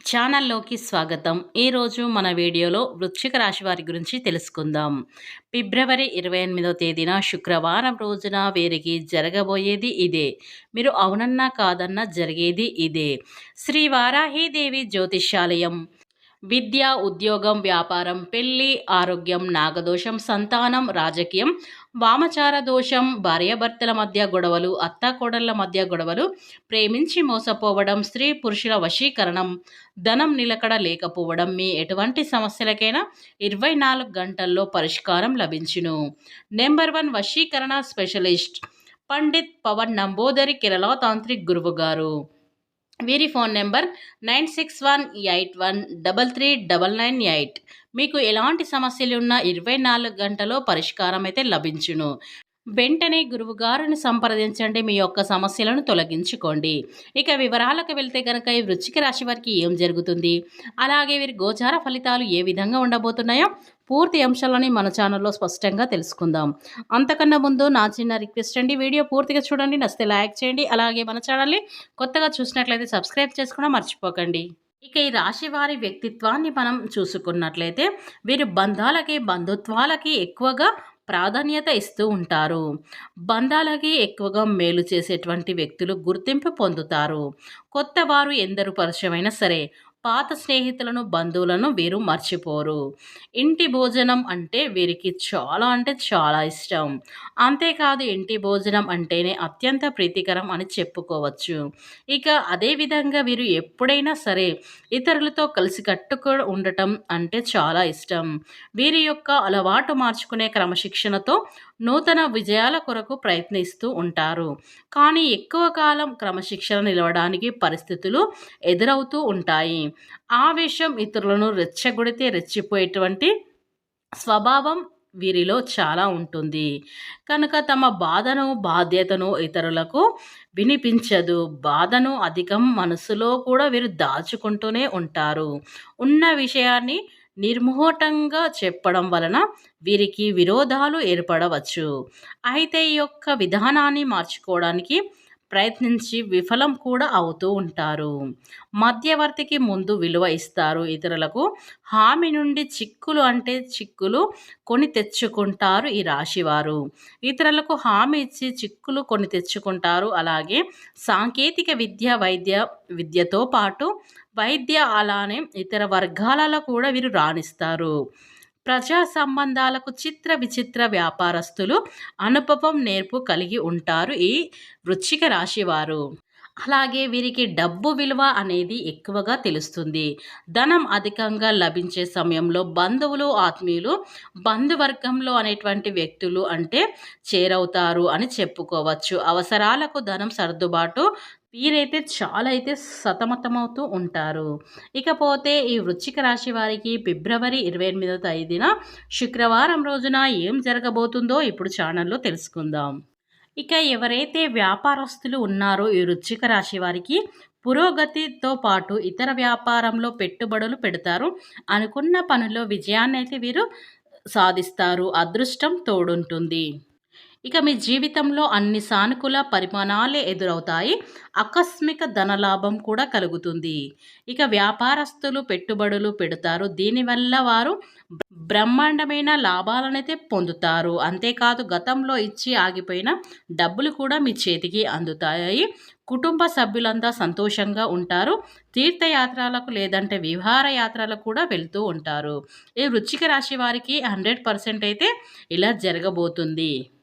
ఛానల్లోకి స్వాగతం. ఈరోజు మన వీడియోలో వృశ్చిక రాశి వారి గురించి తెలుసుకుందాం. ఫిబ్రవరి ఇరవై ఎనిమిదో తేదీన శుక్రవారం రోజున వీరికి జరగబోయేది ఇదే. మీరు అవునన్నా కాదన్నా జరిగేది ఇదే. శ్రీ వారాహీదేవి జ్యోతిష్యాలయం. విద్య ఉద్యోగం వ్యాపారం పెళ్ళి ఆరోగ్యం నాగదోషం సంతానం రాజకీయం వామచార దోషం భార్యాభర్తల మధ్య గొడవలు అత్తాకోడళ్ళ మధ్య గొడవలు ప్రేమించి మోసపోవడం స్త్రీ పురుషుల వశీకరణం ధనం నిలకడ లేకపోవడం మీ ఎటువంటి సమస్యలకైనా ఇరవై నాలుగు గంటల్లో పరిష్కారం లభించును. నెంబర్ వన్ వశీకరణ స్పెషలిస్ట్ పండిత్ పవన్ నంబోదరి కేరళ తాంత్రిక్ గురువు గారు. వీరి phone number nine six one eight one double three double nine eight. మీకు ఎలాంటి సమస్యలు ఉన్నా ఇరవై నాలుగు గంటలో పరిష్కారం అయితే లభించును. వెంటనే గురువుగారిని సంప్రదించండి మీ యొక్క సమస్యలను తొలగించుకోండి. ఇక వివరాలకు వెళ్తే కనుక ఈ వృచ్చిక రాశి వారికి ఏం జరుగుతుంది? అలాగే వీరి గోచార ఫలితాలు ఏ విధంగా ఉండబోతున్నాయో పూర్తి అంశాలని మన ఛానల్లో స్పష్టంగా తెలుసుకుందాం. అంతకన్నా ముందు నా చిన్న రిక్వెస్ట్ అండి వీడియో పూర్తిగా చూడండి నచ్చితే లైక్ చేయండి అలాగే మన ఛానల్ని కొత్తగా చూసినట్లయితే సబ్స్క్రైబ్ చేసుకోవడం మర్చిపోకండి. ఇక ఈ రాశి వారి వ్యక్తిత్వాన్ని మనం చూసుకున్నట్లయితే వీరు బంధాలకి బంధుత్వాలకి ఎక్కువగా ప్రాధాన్యత ఇస్తూ ఉంటారు. బంధాలకి ఎక్కువగా మేలు చేసేటువంటి వ్యక్తులు గుర్తింపు పొందుతారు. కొత్త వారు ఎందరు పరిచయమైనా సరే పాత స్నేహితులను బంధువులను వీరు మర్చిపోరు. ఇంటి భోజనం అంటే వీరికి చాలా అంటే చాలా ఇష్టం. అంతేకాదు ఇంటి భోజనం అంటేనే అత్యంత ప్రీతికరం అని చెప్పుకోవచ్చు. ఇక అదేవిధంగా వీరు ఎప్పుడైనా సరే ఇతరులతో కలిసి కట్టుకు ఉండటం అంటే చాలా ఇష్టం. వీరి యొక్క అలవాటు మార్చుకునే క్రమశిక్షణతో నూతన విజయాల కొరకు ప్రయత్నిస్తూ ఉంటారు. కానీ ఎక్కువ కాలం క్రమశిక్షణ నిలవడానికి పరిస్థితులు ఎదురవుతూ ఉంటాయి. ఆవేశం ఇతరులను రెచ్చగొడితే రెచ్చిపోయేటువంటి స్వభావం వీరిలో చాలా ఉంటుంది. కనుక తమ బాధను బాధ్యతను ఇతరులకు వినిపించదు. బాధను అధికం మనసులో కూడా వీరు దాచుకుంటూనే ఉంటారు. ఉన్న విషయాన్ని నిర్మోహటంగా చెప్పడం వలన వీరికి విరోధాలు ఏర్పడవచ్చు. అయితే ఈ యొక్క విధానాన్ని మార్చుకోవడానికి ప్రయత్నించి విఫలం కూడా అవుతూ ఉంటారు. మధ్యవర్తికి ముందు విలువ ఇస్తారు ఇతరులకు. హామీ నుండి చిక్కులు అంటే చిక్కులు కొని తెచ్చుకుంటారు ఈ రాశివారు. ఇతరులకు హామీ ఇచ్చి చిక్కులు కొని తెచ్చుకుంటారు. అలాగే సాంకేతిక విద్య వైద్య విద్యతో పాటు వైద్య అలానే ఇతర వర్గాలలో కూడా వీరు రాణిస్తారు. ప్రజా సంబంధాలకు చిత్ర విచిత్ర వ్యాపారస్తులు అనుభవం నేర్పు కలిగి ఉంటారు ఈ వృచ్చిక రాశివారు అలాగే వీరికి డబ్బు విలువ అనేది ఎక్కువగా తెలుస్తుంది. ధనం అధికంగా లభించే సమయంలో బంధువులు ఆత్మీయులు బంధువర్గంలో అనేటువంటి వ్యక్తులు అంటే చేరవుతారు అని చెప్పుకోవచ్చు. అవసరాలకు ధనం సర్దుబాటు వీరైతే చాలా అయితే సతమతమవుతూ ఉంటారు. ఇకపోతే ఈ వృచ్చిక రాశి వారికి ఫిబ్రవరి ఇరవై ఎనిమిదో తేదీన శుక్రవారం రోజున ఏం జరగబోతుందో ఇప్పుడు ఛానల్లో తెలుసుకుందాం. ఇక ఎవరైతే వ్యాపారస్తులు ఉన్నారో ఈ వృచ్చిక రాశి వారికి పురోగతితో పాటు ఇతర వ్యాపారంలో పెట్టుబడులు పెడతారు అనుకున్న పనుల్లో విజయాన్ని అయితే వీరు సాధిస్తారు. అదృష్టం తోడుంటుంది. ఇక మీ జీవితంలో అన్ని సానుకూల పరిమాణాలే ఎదురవుతాయి. ఆకస్మిక ధనలాభం కూడా కలుగుతుంది. ఇక వ్యాపారస్తులు పెట్టుబడులు పెడతారు. దీనివల్ల వారు బ్రహ్మాండమైన లాభాలనైతే పొందుతారు. అంతేకాదు గతంలో ఇచ్చి ఆగిపోయిన డబ్బులు కూడా మీ చేతికి అందుతాయి. కుటుంబ సభ్యులంతా సంతోషంగా ఉంటారు. తీర్థయాత్రలకు లేదంటే విహార యాత్రలకు కూడా వెళ్తూ ఉంటారు. ఈ వృచ్చిక రాశి వారికి హండ్రెడ్ పర్సెంట్ అయితే ఇలా జరగబోతుంది.